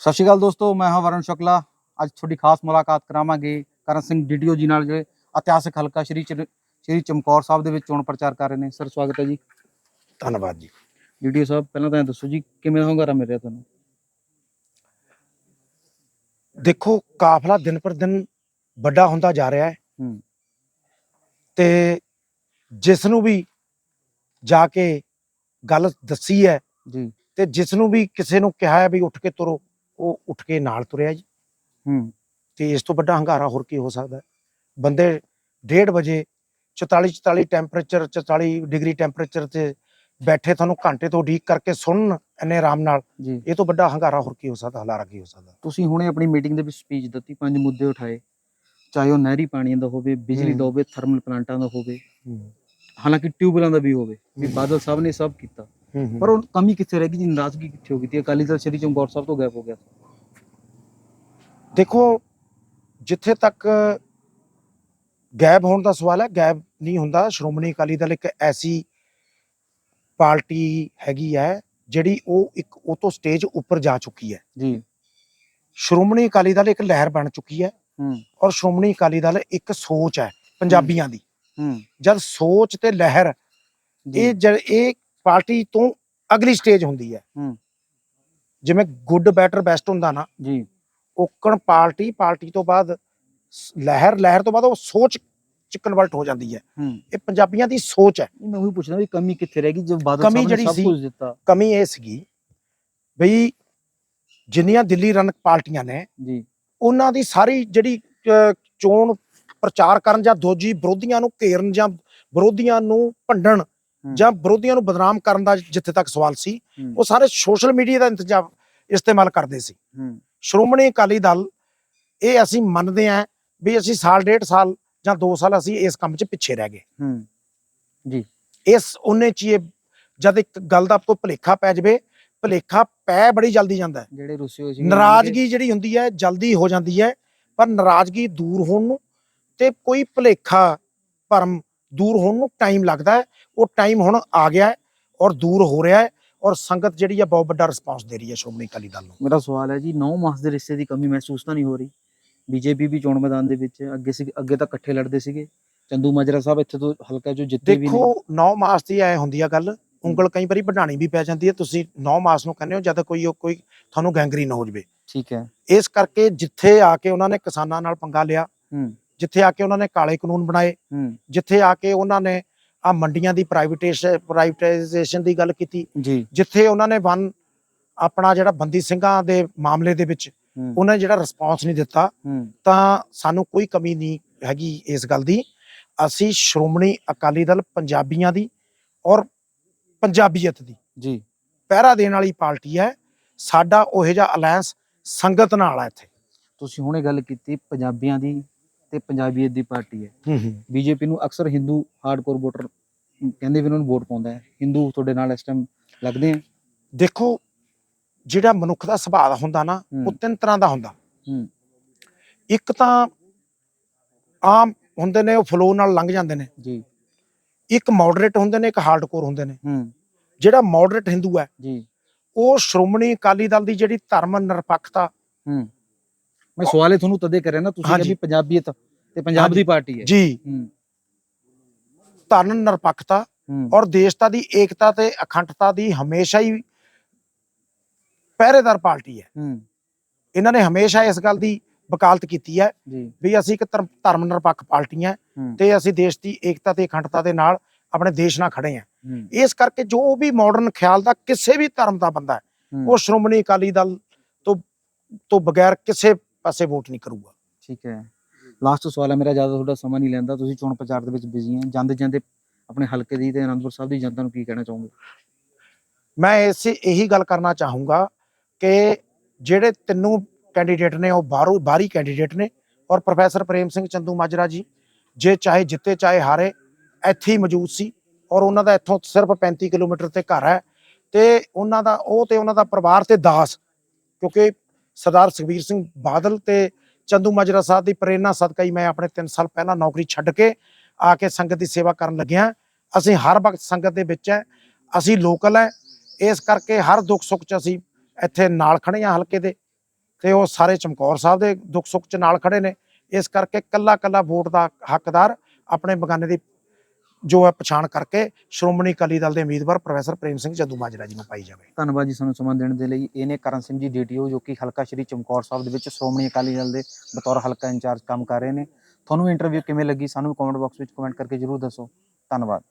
ਸਤਿ ਸ਼੍ਰੀ ਅਕਾਲ ਦੋਸਤੋ ਮੈਂ ਹਾਂ ਵਰਨ ਸ਼ੁਕਲਾ। ਅੱਜ ਤੁਹਾਡੀ ਖਾਸ ਮੁਲਾਕਾਤ ਕਰਾਵਾਂਗੇ ਕਰਨ ਸਿੰਘ ਡੀਡੀਓ ਜੀ ਨਾਲ ਜਿਹੜੇ ਇਤਿਹਾਸਕ ਹਲਕਾ ਸ਼੍ਰੀ ਸ਼੍ਰੀ ਚਮਕੌਰ ਸਾਹਿਬ ਦੇ ਵਿੱਚ ਚੋਣ ਪ੍ਰਚਾਰ ਕਰ ਰਹੇ ਨੇ। ਸਰ ਸਵਾਗਤ ਹੈ ਜੀ। ਧੰਨਵਾਦ ਜੀ। ਡੀਡੀਓ ਸਾਹਿਬ ਪਹਿਲਾਂ ਤਾਂ ਦੱਸੋ ਜੀ ਕਿਵੇਂ ਦਾ ਹੁੰਗਾਰਾ ਮਿਲ ਰਿਹਾ ਤੁਹਾਨੂੰ? ਦੇਖੋ ਕਾਫਲਾ ਦਿਨ ਪਰ ਦਿਨ ਵੱਡਾ ਹੁੰਦਾ ਜਾ ਰਿਹਾ ਹੈ। ਹੂੰ। ਤੇ ਜਿਸ ਨੂੰ ਵੀ ਜਾ ਕੇ ਗੱਲ ਦੱਸੀ ਹੈ ਜੀ। ਤੇ ਜਿਸ ਨੂੰ ਵੀ ਕਿਸੇ ਨੂੰ ਕਿਹਾ ਹੈ ਵੀ ਉੱਠ ਕੇ ਤੁਰੋ ਉਹ ਉੱਠ ਕੇ ਨਾਲ ਤੁਰਿਆ ਜੀ। ਹੂੰ। ਤੇ ਇਸ ਤੋਂ ਵੱਡਾ ਹੰਗਾਰਾ ਹੋਰ ਕੀ ਹੋ ਸਕਦਾ ਹੈ? ਬੰਦੇ 1:30 ਵਜੇ 44 44 ਟੈਂਪਰੇਚਰ 44 ਡਿਗਰੀ ਟੈਂਪਰੇਚਰ ਤੇ ਬੈਠੇ ਤੁਹਾਨੂੰ ਘੰਟੇ ਤੋਂ ਉਡੀਕ ਕਰਕੇ ਸੁਣਨ ਇੰਨੇ ਆਰਾਮ ਨਾਲ ਜੀ। ਇਹ ਤੋਂ ਵੱਡਾ ਹੰਗਾਰਾ ਹੋਰ ਕੀ ਹੋ ਸਕਦਾ ਹਲਾਰਾ ਕੀ ਹੋ ਸਕਦਾ? ਤੁਸੀਂ ਹੁਣੇ ਆਪਣੀ ਮੀਟਿੰਗ ਦੇ ਵਿੱਚ ਸਪੀਚ ਦਿੱਤੀ ਪੰਜ ਮੁੱਦੇ ਉਠਾਏ। ਚਾਹੇ ਉਹ ਨਹਿਰੀ ਪਾਣੀਆਂ ਦਾ ਹੋਵੇ ਬਿਜਲੀ ਦਾ। ਹੋਵੇ ਥਰਮਲ ਪਲਾਂਟਾਂ ਦਾ ਹੋਵੇ। ਹਾਲਾਂਕਿ ਟਿਊਬਵੈਲਾਂ ਦਾ ਵੀ ਹੋਵੇ ਵੀ। ਬਾਦਲ ਸਾਹਿਬ ਨੇ ਸਭ ਕੀਤਾ। ਪਰ ਉਹ ਕਮੀ ਕਿੱਥੇ ਰਹਿ ਗਈ ਜੀ? ਨਾਰਾਜ਼ਗੀ ਕਿੱਥੇ ਹੋ ਗਈ? ਤੇ ਅਕਾਲੀ ਦਲ ਸ਼੍ਰੀ ਚਮਕੌਰ ਸਾਹਿਬ ਤੋਂ ਗਾਇਬ ਹੋ ਗਿਆ ਦੇਖੋ ਜਿੱਥੇ ਤੱਕ ਗਾਇਬ ਹੋਣ ਦਾ ਸਵਾਲ ਹੈ ਗਾਇਬ ਨਹੀਂ ਹੁੰਦਾ। ਸ਼੍ਰੋਮਣੀ ਅਕਾਲੀ ਦਲ ਇੱਕ ਐਸੀ ਪਾਰਟੀ ਹੈਗੀ ਹੈ ਜਿਹੜੀ ਉਹ ਇੱਕ ਉਹ ਤੋਂ ਸਟੇਜ ਉੱਪਰ ਜਾ ਚੁੱਕੀ ਹੈ। ਜੀ। ਸ਼੍ਰੋਮਣੀ ਅਕਾਲੀ ਦਲ ਇੱਕ ਲਹਿਰ ਬਣ ਚੁੱਕੀ ਹੈ ਹੂੰ। ਔਰ ਸ਼੍ਰੋਮਣੀ ਅਕਾਲੀ ਦਲ ਇੱਕ ਸੋਚ ਹੈ ਪੰਜਾਬੀਆਂ ਦੀ। ਹੂੰ। ਜਦ ਸੋਚ ਤੇ ਲਹਿਰ ਇਹ ਜ- ਇਹ ਪਾਰਟੀ ਤੋਂ ਅਗਲੀ ਸਟੇਜ ਹੁੰਦੀ ਹੈ। ਹੂੰ। ਜਿਵੇਂ ਗੁੱਡ ਬੈਟਰ ਬੈਸਟ ਹੁੰਦਾ ਨਾ ਜੀ। ਓਕਣ ਪਾਰਟੀ ਪਾਰਟੀ ਤੋਂ ਬਾਅਦ ਲਹਿਰ ਲਹਿਰ ਤੋਂ ਬਾਅਦ ਉਹ ਸੋਚ ਚ ਕਨਵਰਟ ਹੋ ਜਾਂਦੀ ਹੈ। ਇਹ ਪੰਜਾਬੀਆਂ ਦੀ ਸੋਚ ਹੈ। ਮੈਂ ਉਹੀ ਪੁੱਛਣਾ ਵੀ ਕਮੀ ਕਿੱਥੇ ਰਹਿ ਗਈ ਜਦ ਬਾਦਲ ਸਾਹਿਬ ਨੇ ਸਭ ਕੁਝ ਦਿੱਤਾ। ਕਮੀ ਇਹ ਸੀਗੀ ਬਈ ਜਿੰਨੀਆਂ ਦਿੱਲੀ ਰਨ ਪਾਰਟੀਆਂ ਨੇ ਜੀ। ਉਹਨਾਂ ਦੀ ਸਾਰੀ ਜਿਹੜੀ ਚੋਣ ਪ੍ਰਚਾਰ ਕਰਨ ਜਾਂ ਦੋਜੀ ਵਿਰੋਧੀਆਂ ਨੂੰ ਘੇਰਨ ਜਾਂ ਵਿਰੋਧੀਆਂ ਨੂੰ ਭੰਡਣ। ਜਾਂ ਵਿਰੋਧੀਆਂ ਨੂੰ ਬਦਨਾਮ ਕਰਨ ਦਾ ਜਿੱਥੇ ਤੱਕ ਸਵਾਲ ਸੀ ਹੂੰ, ਉਹ ਸਾਰੇ ਸੋਸ਼ਲ ਮੀਡੀਆ ਦਾ ਇੰਤਜ਼ਾਮ ਇਸਤੇਮਾਲ ਕਰਦੇ ਸੀ। ਹੂੰ। ਸ਼੍ਰੋਮਣੀ ਅਕਾਲੀ ਦਲ ਇਹ ਅਸੀਂ ਮੰਨਦੇ ਹਾਂ ਵੀ ਅਸੀਂ ਸਾਲ ਡੇਢ ਸਾਲ ਜਾਂ 2 ਸਾਲ ਅਸੀਂ ਇਸ ਕੰਮ 'ਚ ਪਿੱਛੇ ਰਹਿ ਗਏ। ਹੂੰ। ਇਸ ਉਹਨੇ ਚ ਹੀ ਇਹ ਜਦ ਇੱਕ ਗੱਲ ਦਾ ਕੋਈ ਭਲੇਖਾ ਪੈ ਜਾਵੇ ਭਲੇਖਾ ਪੈ ਬੜੀ ਜਲਦੀ ਜਾਂਦਾ ਹੈ। ਜਿਹੜੇ ਰੁੱਸੇ ਹੋਏ ਸੀ ਨਾਰਾਜ਼ਗੀ ਜਿਹੜੀ ਹੁੰਦੀ ਹੈ ਜਲਦੀ ਹੋ ਜਾਂਦੀ ਹੈ ਪਰ ਨਾਰਾਜ਼ਗੀ ਦੂਰ ਹੋਣ ਨੂੰ ਤੇ ਕੋਈ ਭਲੇਖਾ ਭਰਮ ਦੂਰ ਹੋਣ ਨੂੰ ਟਾਈਮ ਲੱਗਦਾ ਹੈ ਉਹ ਟਾਈਮ ਹੁਣ ਆ ਗਿਆ ਹੈ ਔਰ ਦੂਰ ਹੋ ਰਿਹਾ ਹੈ ਔਰ ਸੰਗਤ ਜਿਹੜੀ ਹੈ ਬਹੁਤ ਵੱਡਾ ਰਿਸਪਾਂਸ ਦੇ ਰਹੀ ਹੈ ਸ਼੍ਰੋਮਣੀ ਅਕਾਲੀ ਦਲ ਨੂੰ। ਮੇਰਾ ਸਵਾਲ ਹੈ ਜੀ 9 ਮਾਸ ਦੇ ਰਿਸ਼ਤੇ ਦੀ ਕਮੀ ਮਹਿਸੂਸ ਤਾਂ ਨਹੀਂ ਹੋ ਰਹੀ? ਬੀਜੇਪੀ ਵੀ ਚੋਣ ਮੈਦਾਨ ਦੇ ਵਿੱਚ ਅੱਗੇ ਸੀ ਅੱਗੇ ਤਾਂ ਇਕੱਠੇ ਲੜਦੇ ਸੀਗੇ। ਚੰਦੂ ਮਾਜਰਾ ਸਾਹਿਬ ਇੱਥੇ ਤੋਂ ਹਲਕਾ ਜੋ ਜਿੱਤੇ ਵੀ ਦੇਖੋ 9 ਮਾਸ ਦੀ ਐ ਹੁੰਦੀ ਆ ਗੱਲ ਉਂਗਲ ਕਈ ਵਾਰੀ ਵਧਾਣੀ ਵੀ ਪੈ ਜਾਂਦੀ ਹੈ ਤੁਸੀਂ 9 ਮਾਸ ਨੂੰ ਕਹਿੰਦੇ ਹੋ ਜਦ ਕੋਈ ਕੋਈ ਤੁਹਾਨੂੰ ਗੈਂਗਰੀਨ ਹੋ ਜਵੇ। ਠੀਕ ਹੈ। ਇਸ ਕਰਕੇ ਜਿੱਥੇ ਆ ਕੇ ਉਹਨਾਂ ਨੇ ਕਿਸਾਨਾਂ ਨਾਲ ਪੰਗਾ ਲਿਆ ਹੂੰ। ਜਿੱਥੇ ਆ ਕੇ ਉਹਨਾਂ ਨੇ ਕਾਲੇ ਕਾਨੂੰਨ ਬਣਾਏ ਜਿੱਥੇ ਆ ਕੇ ਉਹਨਾਂ ਨੇ ਆ ਮੰਡੀਆਂ ਦੀ ਪ੍ਰਾਈਵੇਟੇਸ਼ਨ ਪ੍ਰਾਈਵੇਟਾਈਜੇਸ਼ਨ ਦੀ ਗੱਲ ਕੀਤੀ। ਜਿੱਥੇ ਉਹਨਾਂ ਨੇ ਵਨ ਆਪਣਾ ਜਿਹੜਾ ਬੰਦੀ ਸਿੰਘਾਂ ਦੇ ਮਾਮਲੇ ਦੇ ਵਿੱਚ ਉਹਨਾਂ ਨੇ ਜਿਹੜਾ ਰਿਸਪਾਂਸ ਨਹੀਂ ਦਿੱਤਾ ਤਾਂ ਸਾਨੂੰ ਕੋਈ ਕਮੀ ਨਹੀਂ ਹੈਗੀ ਇਸ ਗੱਲ ਦੀ। ਅਸੀਂ ਸ਼੍ਰੋਮਣੀ ਅਕਾਲੀ ਦਲ ਪੰਜਾਬੀਆਂ ਦੀ ਔਰ ਪੰਜਾਬੀਅਤ ਦੀ ਜੀ। ਪਹਿਰਾ ਦੇਣ ਵਾਲੀ ਪਾਰਟੀ ਹੈ। ਸਾਡਾ ਉਹੋ ਜਿਹਾ ਅਲਾਈਅੰਸ ਸੰਗਤ ਨਾਲ ਹੈ ਇੱਥੇ। ਤੁਸੀਂ ਹੁਣੇ ਗੱਲ ਕੀਤੀ ਪੰਜਾਬੀਆਂ ਦੀ ਤੇ ਪੰਜਾਬੀਅਤ ਦੀ ਪਾਰਟੀ ਹੈ। ਹੂੰ ਹੂੰ। ਬੀਜੇਪੀ ਨੂੰ ਅਕਸਰ ਹਿੰਦੂ ਹਾਰਡਕੋਰ ਵੋਟਰ ਕਹਿੰਦੇ ਵੀ ਉਹਨਾਂ ਨੂੰ ਵੋਟ ਪਾਉਂਦਾ ਹੈ। ਹਿੰਦੂ ਤੁਹਾਡੇ ਨਾਲ ਇਸ ਟਾਈਮ ਲੱਗਦੇ ਆ ਦੇਖੋ ਜਿਹੜਾ ਮਨੁੱਖ ਦਾ ਸੁਭਾਅ ਦਾ ਹੁੰਦਾ ਨਾ ਉਹ। ਤਿੰਨ ਤਰ੍ਹਾਂ ਦਾ ਹੁੰਦਾ। ਹੂੰ। ਇੱਕ ਤਾਂ ਆਮ ਹੁੰਦੇ ਨੇ ਉਹ ਫਲੋ ਨਾਲ ਲੰਘ ਜਾਂਦੇ ਨੇ। ਜੀ। ਇੱਕ ਮੋਡਰੇਟ ਹੁੰਦੇ ਨੇ ਇੱਕ ਹਾਰਡਕੋਰ ਹੁੰਦੇ ਨੇ। ਹੂੰ। ਜਿਹੜਾ ਮੋਡਰੇਟ ਹਿੰਦੂ ਹੈ ਜੀ। ਉਹ ਸ਼੍ਰੋਮਣੀ ਅਕਾਲੀ ਦਲ ਦੀ ਜਿਹੜੀ ਧਰਮ ਨਿਰਪੱਖਤਾ ਹੂੰ। ਮੈਂ ਸਵਾਲ ਇਹ ਤੁਹਾਨੂੰ ਤਦੇ ਕਰਿਆ ਨਾ ਤੁਸੀਂ। ਕਿਹਾ ਵੀ ਪੰਜਾਬੀਅਤ ਤੇ ਪੰਜਾਬ। ਦੀ ਪਾਰਟੀ ਹੈ। ਜੀ। ਧਰਮ ਨਿਰਪੱਖਤਾ ਔਰ ਦੇਸ਼ਤਾ ਦੀ ਏਕਤਾ ਤੇ ਅਖੰਡਤਾ ਦੀ ਹਮੇਸ਼ਾ ਹੀ ਪਹਿਰੇਦਾਰ ਪਾਰਟੀ ਹੈ। ਇਹਨਾਂ ਨੇ ਹਮੇਸ਼ਾ ਇਸ ਗੱਲ ਦੀ ਵਕਾਲਤ ਕੀਤੀ ਹੈ ਵੀ ਅਸੀਂ ਇੱਕ ਧਰਮ ਨਿਰਪੱਖ ਪਾਰਟੀ ਹਾਂ ਤੇ ਅਸੀਂ ਦੇਸ਼ ਦੀ ਏਕਤਾ ਤੇ ਅਖੰਡਤਾ ਦੇ ਨਾਲ ਆਪਣੇ ਦੇਸ਼ ਨਾਲ ਖੜੇ ਹੂੰ। ਇਸ ਕਰਕੇ ਜੋ ਵੀ ਮਾਡਰਨ ਖਿਆਲ ਦਾ ਕਿਸੇ ਵੀ ਧਰਮ ਦਾ ਬੰਦਾ ਹੂੰ, ਉਹ ਸ਼੍ਰੋਮਣੀ ਅਕਾਲੀ ਦਲ ਤੋਂ ਤੋਂ ਬਗੈਰ ਕਿਸੇ ਪਾਸੇ ਵੋਟ ਨਹੀਂ ਕਰੂਗਾ। ਠੀਕ ਹੈ। ਲਾਸਟ ਸਵਾਲ ਹੈ ਮੇਰਾ ਜ਼ਿਆਦਾ ਤੁਹਾਡਾ ਸਮਾਂ ਨਹੀਂ ਲੈਂਦਾ। ਤੁਸੀਂ ਚੋਣ ਪ੍ਰਚਾਰ ਦੇ ਵਿੱਚ ਬਿਜ਼ੀ ਹੈ ਜਾਂਦੇ ਜਾਂਦੇ ਆਪਣੇ ਹਲਕੇ ਦੀ ਤੇ ਅਨੰਦਪੁਰ ਸਾਹਿਬ ਦੀ ਜਨਤਾ ਨੂੰ ਕੀ ਕਹਿਣਾ ਚਾਹੋਗੇ? ਮੈਂ ਇਸੇ ਇਹੀ ਗੱਲ ਕਰਨਾ ਚਾਹੂੰਗਾ ਕਿ ਜਿਹੜੇ ਤਿੰਨੋਂ ਕੈਂਡੀਡੇਟ ਨੇ ਉਹ ਬਾਹਰੋਂ ਬਾਹਰੀ ਕੈਂਡੀਡੇਟ ਨੇ ਔਰ ਪ੍ਰੋਫੈਸਰ ਪ੍ਰੇਮ ਸਿੰਘ ਚੰਦੂ ਮਾਜਰਾ ਜੀ ਜੇ ਚਾਹੇ ਜਿੱਤੇ ਚਾਹੇ ਹਾਰੇ ਇੱਥੇ ਹੀ ਮੌਜੂਦ ਸੀ ਔਰ ਉਹਨਾਂ ਦਾ ਇੱਥੋਂ ਸਿਰਫ 35 ਕਿਲੋਮੀਟਰ ਤੇ ਘਰ ਹੈ ਤੇ ਉਹਨਾਂ ਦਾ ਉਹ ਤੇ ਉਹਨਾਂ ਦਾ ਪਰਿਵਾਰ ਤੇ ਦਾਸ ਕਿਉਂਕਿ ਸਰਦਾਰ ਸੁਖਬੀਰ ਸਿੰਘ ਬਾਦਲ ਤੇ ਚੰਦੂ ਮਾਜਰਾ ਸਾਹਿਬ ਦੀ ਪ੍ਰੇਰਣਾ ਸਦਕਾ ਹੀ ਮੈਂ ਆਪਣੇ 3 ਸਾਲ ਪਹਿਲਾਂ ਨੌਕਰੀ ਛੱਡ ਕੇ ਆ ਕੇ ਸੰਗਤ ਦੀ ਸੇਵਾ ਕਰਨ ਲੱਗਿਆ। ਅਸੀਂ ਹਰ ਵਕਤ ਸੰਗਤ ਦੇ ਵਿੱਚ ਹੈ, ਅਸੀਂ ਲੋਕਲ ਹੈ। ਇਸ ਕਰਕੇ ਹਰ ਦੁੱਖ ਸੁੱਖ ਚ ਅਸੀਂ ਇੱਥੇ ਨਾਲ ਖੜੇ ਹਾਂ ਹਲਕੇ ਦੇ ਤੇ ਉਹ ਸਾਰੇ ਚਮਕੌਰ ਸਾਹਿਬ ਦੇ ਦੁੱਖ ਸੁੱਖ ਚ ਨਾਲ ਖੜੇ ਨੇ। ਇਸ ਕਰਕੇ ਕੱਲਾ ਕੱਲਾ ਵੋਟ ਦਾ ਹੱਕਦਾਰ ਆਪਣੇ ਬਗਾਨੇ ਦੀ ਜੋ ਹੈ ਪਛਾਣ ਕਰਕੇ ਸ਼੍ਰੋਮਣੀ ਅਕਾਲੀ ਦਲ ਦੇ ਉਮੀਦਵਾਰ ਪ੍ਰੋਫੈਸਰ ਪ੍ਰੇਮ ਸਿੰਘ ਜੱਦੂ ਮਾਜਰਾ ਜੀ ਨੂੰ ਪਾਈ ਜਾਵੇ। ਧੰਨਵਾਦ ਜੀ ਸਾਨੂੰ ਸਮਾਂ ਦੇਣ ਦੇ ਲਈ। ਇਹ ਕਰਨ ਸਿੰਘ ਜੀ ਡੀਟੀਓ, ਜੋ ਕਿ ਹਲਕਾ ਸ਼੍ਰੀ ਚਮਕੌਰ ਸਾਹਿਬ ਦੇ ਵਿੱਚ ਸ਼੍ਰੋਮਣੀ ਅਕਾਲੀ ਦਲ ਦੇ ਬਤੌਰ ਹਲਕਾ ਇੰਚਾਰਜ ਕੰਮ ਕਰ ਰਹੇ ਨੇ। ਤੁਹਾਨੂੰ ਇੰਟਰਵਿਊ ਕਿਵੇਂ ਲੱਗੀ ਸਾਨੂੰ ਕਮੈਂਟ ਬਾਕਸ ਵਿੱਚ ਕਮੈਂਟ ਕਰਕੇ ਜਰੂਰ ਦੱਸੋ। ਧੰਨਵਾਦ।